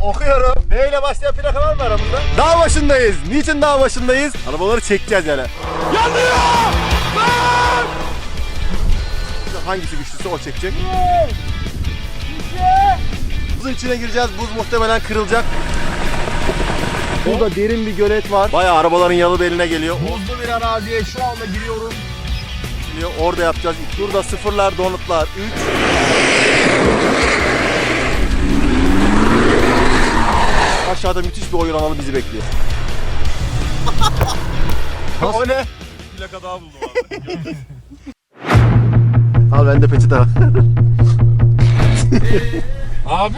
Okuyorum. B ile başlayan plaka var mı aramızda? Dağ başındayız. Niçin dağ başındayız? Arabaları çekeceğiz yani. Yanıyor! Hangisi güçlüyse o çekecek. Buzun içine gireceğiz. Buz muhtemelen kırılacak. Burada derin bir gölet var. Bayağı arabaların yalı beline geliyor. Buzlu bir araziye şu anda giriyorum. Orada yapacağız. Burada sıfırlar, donutlar. 3 Aşağıda müthiş bir oyun alanı bizi bekliyor. o ne? Plaka daha buldum abi. Al bende peçete var. Abi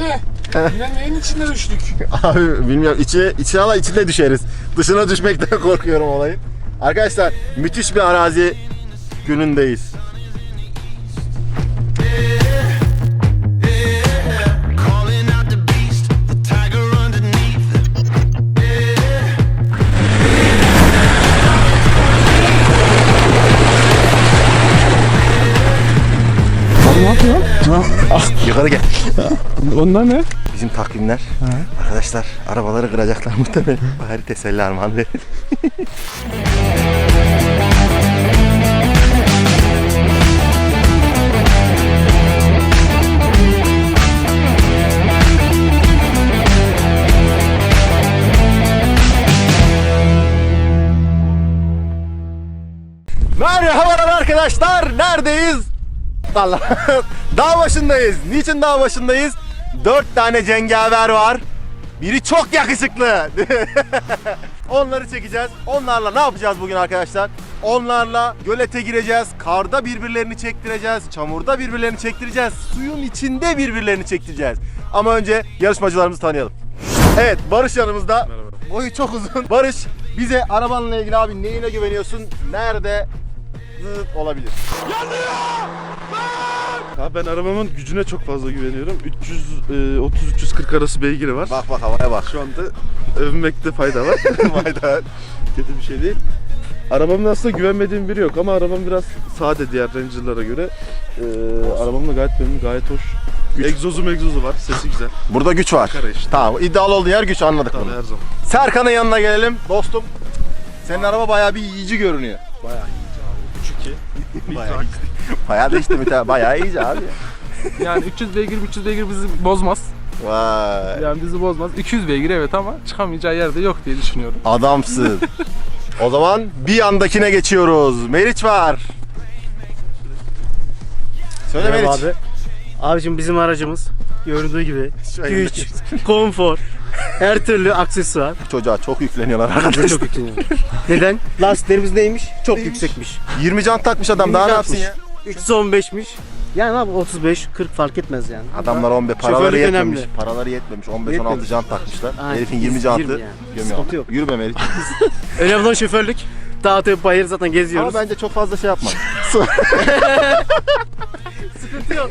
yine neyin içine düştük? Abi bilmiyorum içi, içine ala içine düşeriz. Dışına düşmekten korkuyorum olayın. Arkadaşlar müthiş bir arazi günündeyiz. Yukarı gel. Onlar ne? Bizim takvimler. Arkadaşlar arabaları kıracaklar muhtemelen. Bari teselli armağan verin. Merhabalar arkadaşlar. Neredeyiz? Allah. dağ başındayız. Niçin dağ başındayız? Dört tane cengaver var. Biri çok yakışıklı. Onları çekeceğiz. Onlarla ne yapacağız bugün arkadaşlar? Onlarla gölete gireceğiz. Karda birbirlerini çektireceğiz. Çamurda birbirlerini çektireceğiz. Suyun içinde birbirlerini çektireceğiz. Ama önce yarışmacılarımızı tanıyalım. Evet Barış yanımızda. Merhaba. Boyu çok uzun. Barış bize arabanla ilgili abi neyine güveniyorsun? Nerede zıt olabilir? Abi ben arabamın gücüne çok fazla güveniyorum. 330-340 arası beygiri var. Bak bak havaya bak. Şu anda övünmekte fayda var. Hayda. Kötü bir şey değil. Arabamın aslında güvenmediğim biri yok ama arabam biraz sade diğer Ranger'lara göre. Ee, arabam da gayet memnun, gayet hoş. Egzozu egzozu var, sesi güzel. Burada güç var. Kara işte. Tamam iddialı olduğu yer güç anladık Tabii bunu. her zaman. Serkan'ın yanına gelelim dostum. Senin araba bayağı bir yiyici görünüyor. Bayağı abi. 3-2. Bayağı, bayağı da işte bir tane bayağı iyice abi. Yani 300 beygir 300 beygir bizi bozmaz. Vay. Yani bizi bozmaz. 200 beygir evet ama çıkamayacağı yerde yok diye düşünüyorum. Adamsın. o zaman bir yandakine geçiyoruz. Meriç var. Söyle Merhaba Meriç. abi. Abicim bizim aracımız göründüğü gibi Şöyle güç, konfor, her türlü aksesuar. Çocuğa çok yükleniyorlar arkadaşlar. Çok yükleniyor. Neden? Lastiklerimiz neymiş? Çok yüksekmiş. 20 jant takmış adam daha ne 20 yapsın ya? 315'miş. Yani abi 35, 40 fark etmez yani. Adamlar 15 paraları Şoförlük yetmemiş. önemli. Paraları yetmemiş. 15 16 Yetmemiş. jant takmışlar. Aynen. Herifin 20 Biz jantı 20 yani. gömüyor. Sıkıntı yok. Yürüme Meriç. Önemli olan şoförlük. Dağ tepe bayır zaten geziyoruz. Ama bence çok fazla şey yapma. Sıkıntı yok.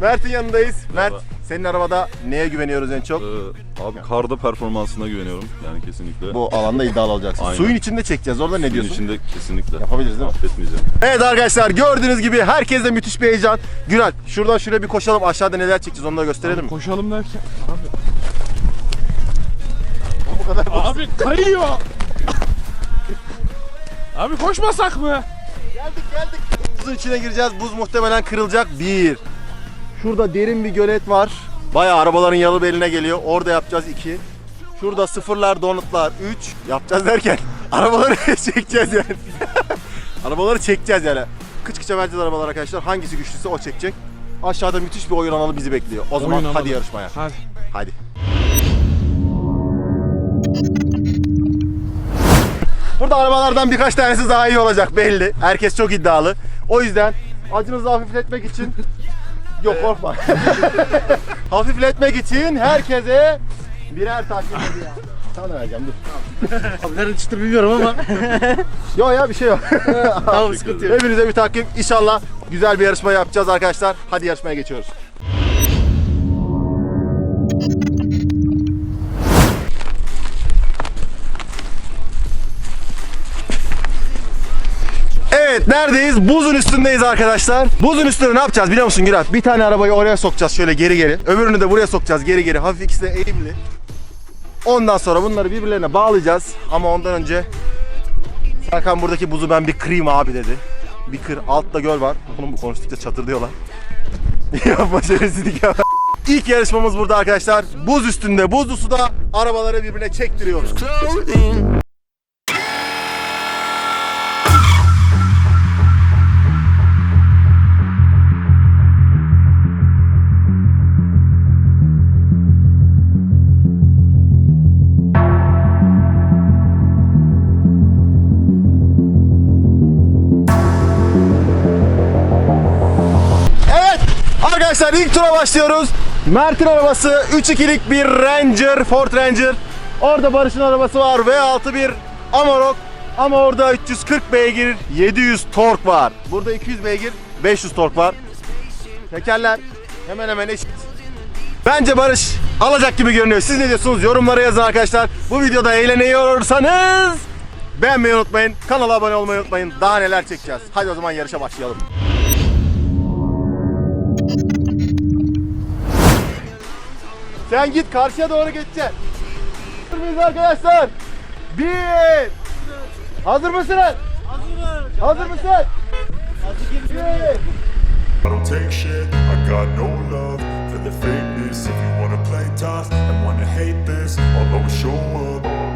Mert'in yanındayız. Mert senin arabada neye güveniyoruz en çok? Ee, abi karda performansına güveniyorum yani kesinlikle. Bu alanda iddialı olacaksın. Aynen. Suyun içinde çekeceğiz. Orada ne Suyun diyorsun? içinde kesinlikle. Yapabiliriz değil mi? Affetmeyeceğim. Evet arkadaşlar gördüğünüz gibi herkeste müthiş bir heyecan. Günal şuradan şuraya bir koşalım. Aşağıda neler çekeceğiz onu da gösterelim mi? Koşalım derken. Bu kadar Abi kayıyor. Abi koşmasak mı? Geldik geldik. Buzun içine gireceğiz. Buz muhtemelen kırılacak. Bir. Şurada derin bir gölet var. Bayağı arabaların yalı beline geliyor. Orada yapacağız iki. Şurada sıfırlar, donutlar. Üç. Yapacağız derken arabaları çekeceğiz yani. arabaları çekeceğiz yani. Kıç kıça vereceğiz arabalar arkadaşlar. Hangisi güçlüyse o çekecek. Aşağıda müthiş bir oyun alanı bizi bekliyor. O zaman hadi yarışmaya. Hadi. Hadi. Burada arabalardan birkaç tanesi daha iyi olacak belli. Herkes çok iddialı. O yüzden acınızı hafifletmek için Yok korkma. hafifletmek için herkese birer takdim hediye. Sana vereceğim dur. Abi nereden çıktı bilmiyorum ama. Yok ya bir şey yok. tamam sıkıntı yok. Hepinize bir takdim. İnşallah güzel bir yarışma yapacağız arkadaşlar. Hadi yarışmaya geçiyoruz. Evet neredeyiz? Buzun üstündeyiz arkadaşlar. Buzun üstünde ne yapacağız biliyor musun Gürat? Bir tane arabayı oraya sokacağız şöyle geri geri. Öbürünü de buraya sokacağız geri geri. Hafif ikisi de eğimli. Ondan sonra bunları birbirlerine bağlayacağız. Ama ondan önce Serkan buradaki buzu ben bir kırayım abi dedi. Bir kır. Altta göl var. Oğlum bu konuştukça çatır diyorlar. Yapma şerefsizlik ya. İlk yarışmamız burada arkadaşlar. Buz üstünde, buzlu suda arabaları birbirine çektiriyoruz. Arkadaşlar ilk tura başlıyoruz. Mert'in arabası 3-2'lik bir Ranger, Ford Ranger. Orada Barış'ın arabası var V6 bir Amarok. Ama orada 340 beygir, 700 tork var. Burada 200 beygir, 500 tork var. Tekerler hemen hemen eşit. Bence Barış alacak gibi görünüyor. Siz ne diyorsunuz? Yorumlara yazın arkadaşlar. Bu videoda eğleniyorsanız beğenmeyi unutmayın. Kanala abone olmayı unutmayın. Daha neler çekeceğiz. Hadi o zaman yarışa başlayalım. Sen git karşıya doğru geçeceksin. Hazır mıyız arkadaşlar? Bir. Hazır mısınız? Hazırız. Hazır mısın? Bir. I don't take shit, I got no love for the fakeness. If you wanna play tough and wanna hate this, I'll always show up.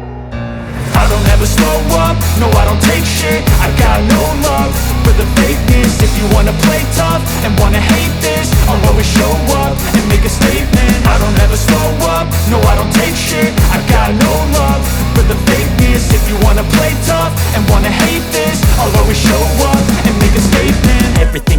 I don't ever slow up, no I don't take shit I got no love for the fakeness If you wanna play tough and wanna hate this I'll always show up and make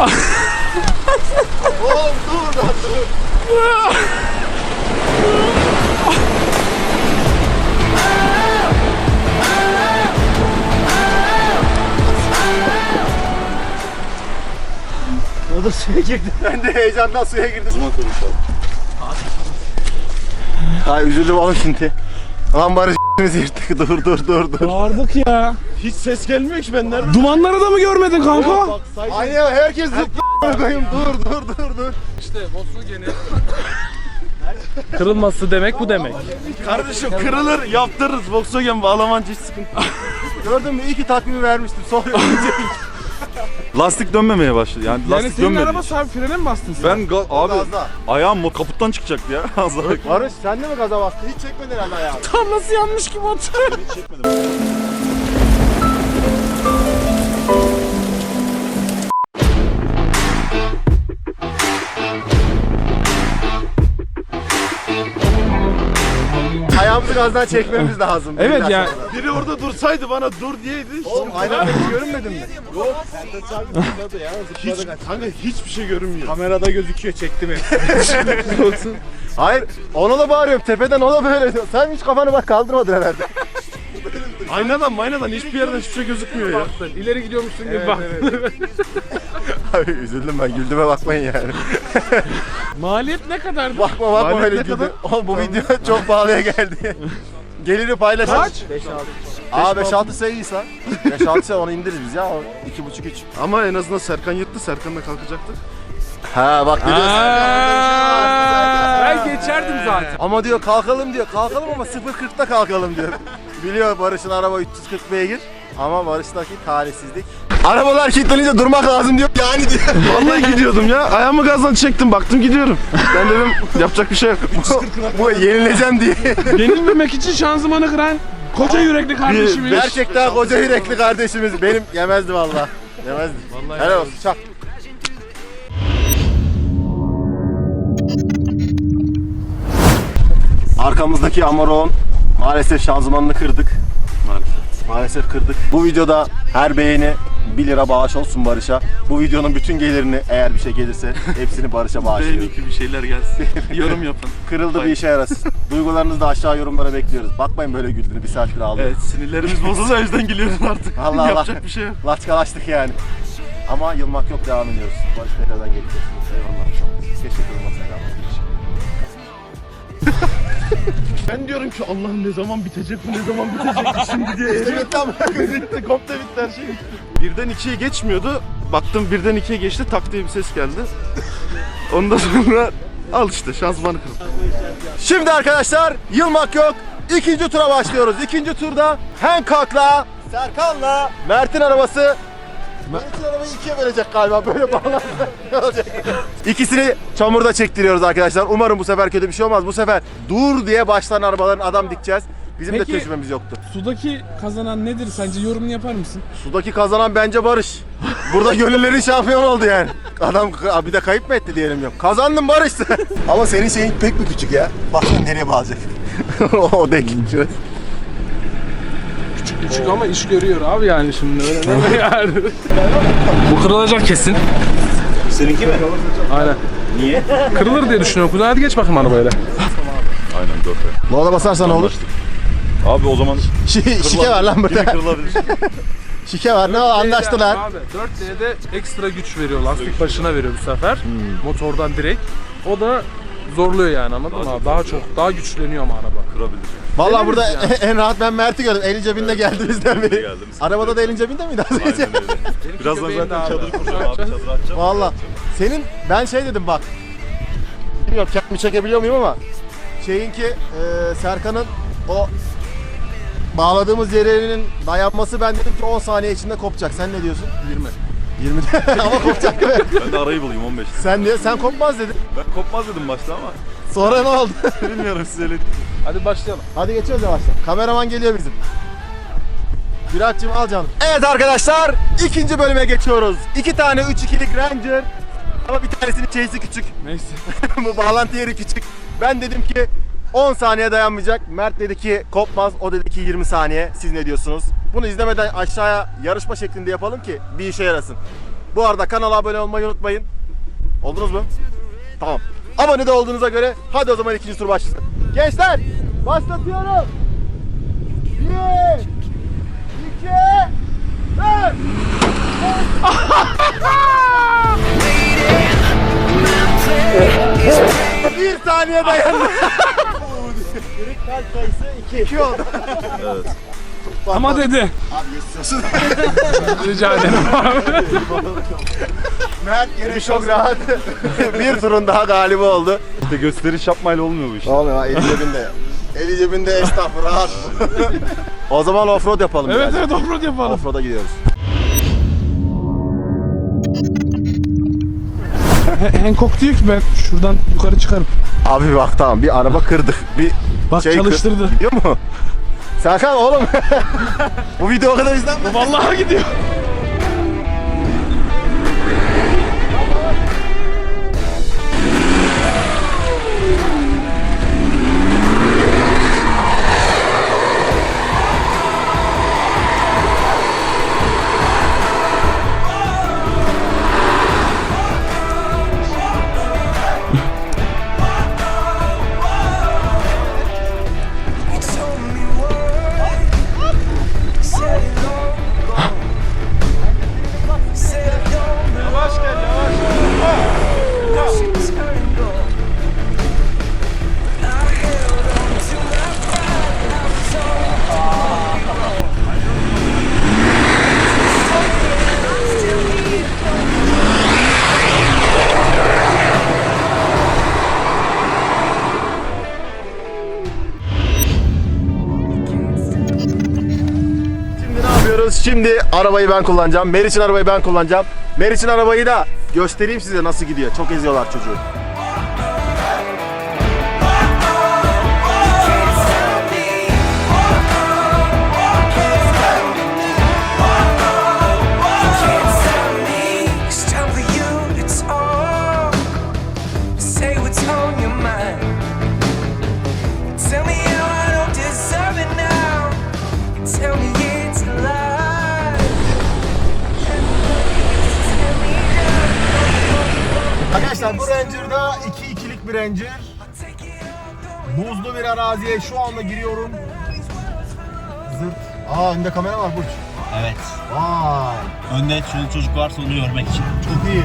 Oğlum dur lan dur. O da suya girdi. Ben de heyecandan suya girdim. Zaman Ay üzüldüm oğlum şimdi. Lan Barış bizi yırttık. Dur dur dur dur. Bağırdık ya. Hiç ses gelmiyor ki ben nerede? Dumanları da mı görmedin kanka? Aynen herkes zıplıyor. koyayım. Dur dur dur dur. İşte Volkswagen'in kırılması demek bu demek. Kardeşim kırılır yaptırırız. Volkswagen bağlamancı hiç sıkıntı. Gördün mü? İyi ki takvimi vermiştim. Sonra Lastik dönmemeye başladı. Yani, Yani lastik senin dönmedi. araba sahibi frene mi bastın sen? Ben ga- abi Gazda. ayağım mo- kaputtan çıkacaktı ya. Az daha. Barış sen de mi gaza bastın? Hiç çekmedin herhalde ayağını. Tam nasıl yanmış ki motor? Ayağımızı gazdan çekmemiz lazım. Evet ya. Biri orada dursaydı bana dur diyeydi. Oğlum aynen hiç görünmedin mi? Hiç, kanka hiçbir şey görünmüyor. Kamerada gözüküyor çekti mi? Hayır ona da bağırıyorum tepeden o da böyle diyor. Sen hiç kafanı bak kaldırmadın herhalde. Aynadan maynadan hiçbir yerden hiçbir şey gözükmüyor ya. İleri gidiyormuşsun gibi bak. Abi üzüldüm ben güldüğüme bakmayın yani. Maliyet ne kadardı? Bakma bakma Maliyet öyle ne? Oğlum bu video çok pahalıya geldi. Geliri paylaşalım. Kaç? Aa 5-6 sayıysa. 5-6 say onu indiririz biz ya. 2,5-3. Ama en azından Serkan yırttı. Serkan da kalkacaktı. Ha bak biliyorsun. Ben geçerdim zaten. Ama diyor kalkalım diyor. Kalkalım ama 0.40'da kalkalım diyor. Biliyor Barış'ın araba 340 beygir. Ama Barış'taki talihsizlik. Arabalar kilitlenince durmak lazım diyor. Yani diyor. Vallahi gidiyordum ya. Ayağımı gazdan çektim baktım gidiyorum. Ben dedim yapacak bir şey yok. bu, bu yenileceğim diye. Yenilmemek için şanzımanı kıran koca yürekli kardeşimiz. Gerçekten koca yürekli kardeşimiz. Benim yemezdi valla. Yemezdi. Vallahi Helal olsun çak. Arkamızdaki Amarok'un maalesef şanzımanını kırdık. Maalesef. Maalesef kırdık. Bu videoda her beğeni 1 lira bağış olsun Barış'a. Bu videonun bütün gelirini eğer bir şey gelirse hepsini Barış'a bağışlıyoruz. Beğenin ki bir şeyler gelsin. Yorum yapın. Kırıldı bir Hayır. işe yarasın. Duygularınızı da aşağı yorumlara bekliyoruz. Bakmayın böyle güldüğünü bir saattir ağlıyor. Evet sinirlerimiz bozuldu o yüzden gülüyoruz artık. Allah Allah. Yapacak bir şey yok. Laçkalaştık yani. Ama yılmak yok devam ediyoruz. Barış tekrardan geleceğiz. Eyvallah. Keşke kırılmasaydı ama. Ben diyorum ki Allah'ım ne zaman bitecek bu ne zaman bitecek şimdi diye. İşte bitti ama. bitti komple bitti her şey bitti. Birden ikiye geçmiyordu. Baktım birden ikiye geçti tak diye bir ses geldi. Ondan sonra al işte şanzımanı kırdım. Şimdi arkadaşlar yılmak yok. İkinci tura başlıyoruz. İkinci turda Hancock'la Serkan'la Mert'in arabası Mert'in arabayı ikiye bölecek galiba böyle bağlansa ne olacak? İkisini çamurda çektiriyoruz arkadaşlar. Umarım bu sefer kötü bir şey olmaz. Bu sefer dur diye başlayan arabaların adam dikeceğiz. Bizim Peki- de tecrübemiz yoktu. Sudaki kazanan nedir sence? Yorumunu yapar mısın? Sudaki kazanan bence Barış. Burada gönüllerin şampiyon oldu yani. Adam bir de kayıp mı etti diyelim yok. Kazandın Barış sen. Ama senin şeyin pek bir küçük ya. Bakalım nereye bağlayacak. o değil. Küçük küçük ama iş görüyor abi yani şimdi öyle değil mi yani? Bu kırılacak kesin. Seninki mi? Aynen. Niye? Kırılır diye düşünüyorum. Kuzen hadi geç bakayım arabayla. Aynen 4 ay. Lola basarsan olur. Abi o zaman Şi- şike var lan burada. kırılabilir. Şike var ne anlaştılar. Abi 4D'de ekstra güç veriyor. Lastik başına veriyor bu sefer. Motordan direkt. O da zorluyor yani anladın mı? abi? Daha çok, daha güçleniyor ama araba. Kırabilir. Vallahi burada Deneriz en rahat ben Mert'i gördüm. Eli cebinde geldi bizden beri. Arabada da elin cebinde miydi az önce? Aynen öyle. Birazdan de zaten abi. çadır kuracağım abi. Çadır açacağım. Valla. Senin ben şey dedim bak. Bilmiyorum kendimi çekebiliyor muyum ama şeyinki e, Serkan'ın o bağladığımız yerinin dayanması ben dedim ki 10 saniye içinde kopacak. Sen ne diyorsun? 20. 20 ama kopacak mi? Ben de arayı bulayım 15. Sen diyor sen kopmaz dedin. Ben kopmaz dedim başta ama Sonra ne oldu? bilmiyorum size öyle Hadi başlayalım. Hadi geçiyoruz yavaştan. Kameraman geliyor bizim. Birat'cığım al canım. Evet arkadaşlar ikinci bölüme geçiyoruz. İki tane 3-2'lik Ranger. Ama bir tanesinin chase'i küçük. Neyse. Bu bağlantı yeri küçük. Ben dedim ki 10 saniye dayanmayacak. Mert dedi ki kopmaz. O dedi ki 20 saniye. Siz ne diyorsunuz? Bunu izlemeden aşağıya yarışma şeklinde yapalım ki bir işe yarasın. Bu arada kanala abone olmayı unutmayın. Oldunuz mu? Tamam. Abone de olduğunuza göre hadi o zaman ikinci tur başlasın. Gençler başlatıyorum. 1 2 3 Bir saniye dayandı. Kalp sayısı 2. 2 oldu. Evet. Ama dedi. Abi geçiyorsun. Rica ederim abi. Mert yine çok rahat. bir turun daha galibi oldu. İşte gösteriş yapmayla olmuyor bu iş. Olmuyor eli cebinde. Eli cebinde esnaf rahat. o zaman offroad yapalım. Evet biraz. evet offroad yapalım. Offroad'a gidiyoruz. Hancock diyor ki ben şuradan yukarı çıkarım. Abi bak tamam bir araba kırdık. Bir Bak şey çalıştırdı. Biliyor musun? Serkan oğlum. Bu video o kadar izlenmedi. Vallahi gidiyor. Şimdi arabayı ben kullanacağım. Meriç'in arabayı ben kullanacağım. Meriç'in arabayı da göstereyim size nasıl gidiyor. Çok eziyorlar çocuğu. Ranger. Buzlu bir araziye şu anda giriyorum. Zırt. Aa önde kamera var Burç. Evet. Vay. Önde çoluk çocuk varsa onu görmek için. Çok iyi.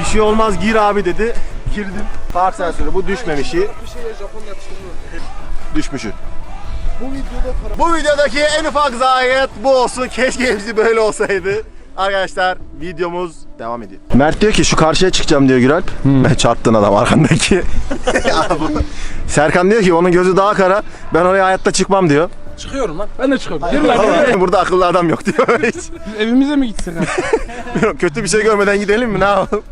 Bir şey olmaz gir abi dedi. Girdim. Park sensörü bu düşmemişi. Düşmüşü. Bu videodaki en ufak zayiat bu olsun. Keşke hepsi böyle olsaydı. Arkadaşlar videomuz devam ediyor. Mert diyor ki şu karşıya çıkacağım diyor Güralp. Ben çarptın adam arkandaki. Bu- Serkan diyor ki onun gözü daha kara. Ben oraya hayatta çıkmam diyor. Çıkıyorum lan. Ben de çıkıyorum. Yürü lan. yürü. Burada akıllı adam yok diyor. Hiç. Evimize mi gitsek? Kötü bir şey görmeden gidelim mi ne yapalım?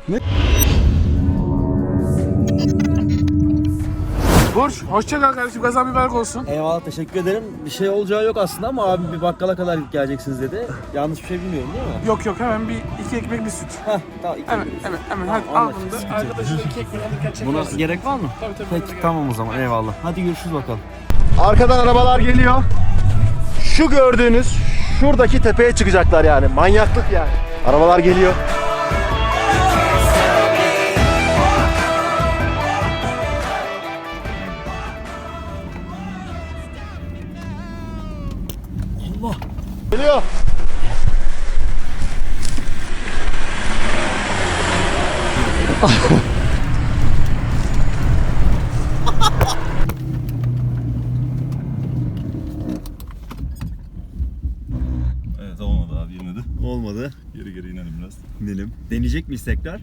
Burç hoşça kal kardeşim. Gazan mübarek olsun. Eyvallah teşekkür ederim. Bir şey olacağı yok aslında ama abim bir bakkala kadar geleceksiniz dedi. Yanlış bir şey bilmiyorum değil mi? Yok yok hemen bir iki ekmek bir süt. Heh tamam. iki Hemen gün. hemen hemen hadi al bunu da. Arkadaşlar iki ekmek alırken çekersin. Buna gerek var mı? Tabii tabii. Peki tamam o zaman eyvallah. Hadi görüşürüz bakalım. Arkadan arabalar geliyor. Şu gördüğünüz şuradaki tepeye çıkacaklar yani. Manyaklık yani. Arabalar geliyor. Deneyecek miyiz tekrar?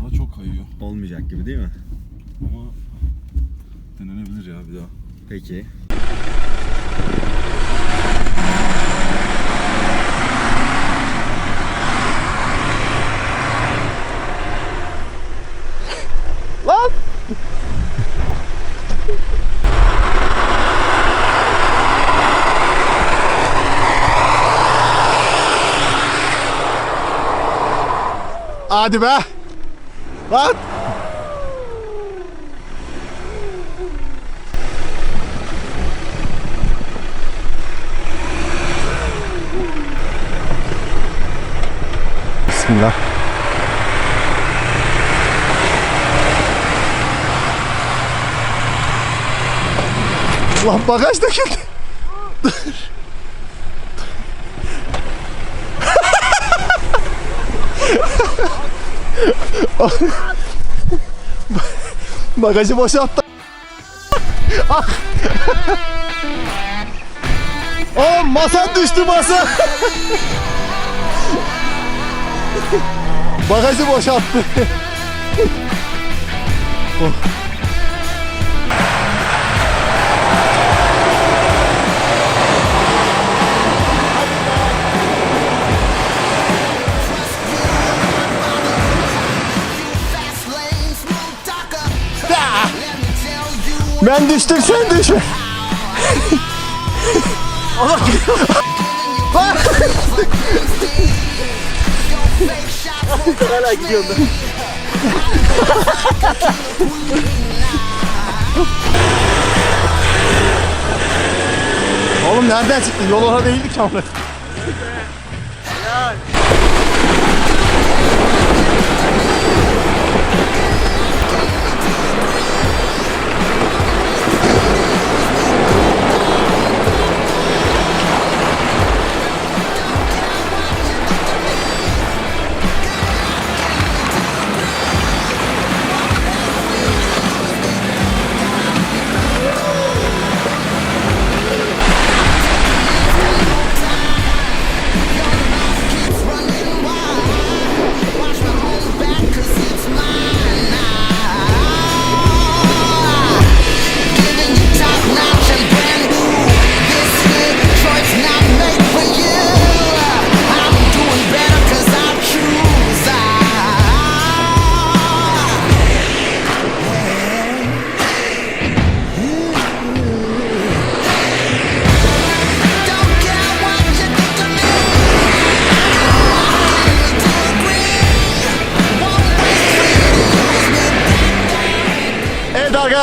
Daha çok kayıyor Olmayacak gibi değil mi? ama denenebilir ya bir daha. Peki. Lan! Hadi be! Lan! Bismillah. Lan bagaj döküldü. Bagajı boşalttı. Ah. Oğlum masa düştü masa. Bagajı boşalttı. Ben düştüm sen düşme. Hala gidiyordu. Oğlum nereden çıktın? Yol orada değildi ki ama.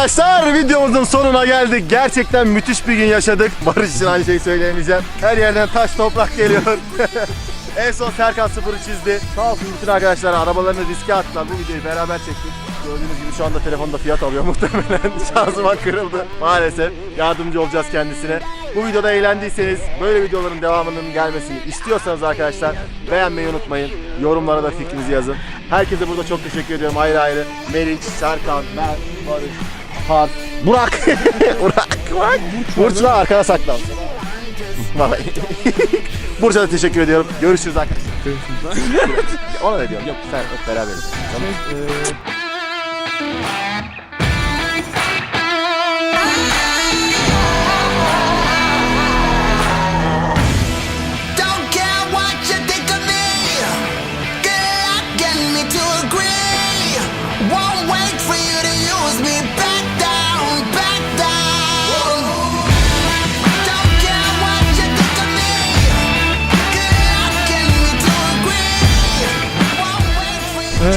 Arkadaşlar videomuzun sonuna geldik. Gerçekten müthiş bir gün yaşadık. Barış için aynı şeyi söyleyemeyeceğim. Her yerden taş toprak geliyor. en son Serkan sıfırı çizdi. Sağ olsun bütün arkadaşlar arabalarını riske attılar. Bu videoyu beraber çektik. Gördüğünüz gibi şu anda telefonda fiyat alıyor muhtemelen. Şanzıman kırıldı. Maalesef yardımcı olacağız kendisine. Bu videoda eğlendiyseniz, böyle videoların devamının gelmesini istiyorsanız arkadaşlar beğenmeyi unutmayın. Yorumlara da fikrinizi yazın. Herkese burada çok teşekkür ediyorum ayrı ayrı. Meriç, Serkan, Mert, Barış, Harp, Burak. Burak. Burak. Burç'la arkana saklan. Vay. Burç'a da teşekkür ediyorum. Görüşürüz arkadaşlar. Görüşürüz. Ona ne diyorum? Yok sen hep beraberiz. Tamam.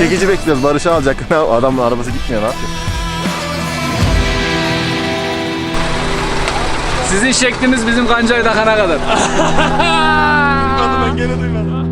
Çekici bekliyoruz. Barış'ı alacak. Adamın arabası gitmiyor. Ne yapıyor? Sizin şekliniz bizim kancayı takana kadar. Ben gene duymadım.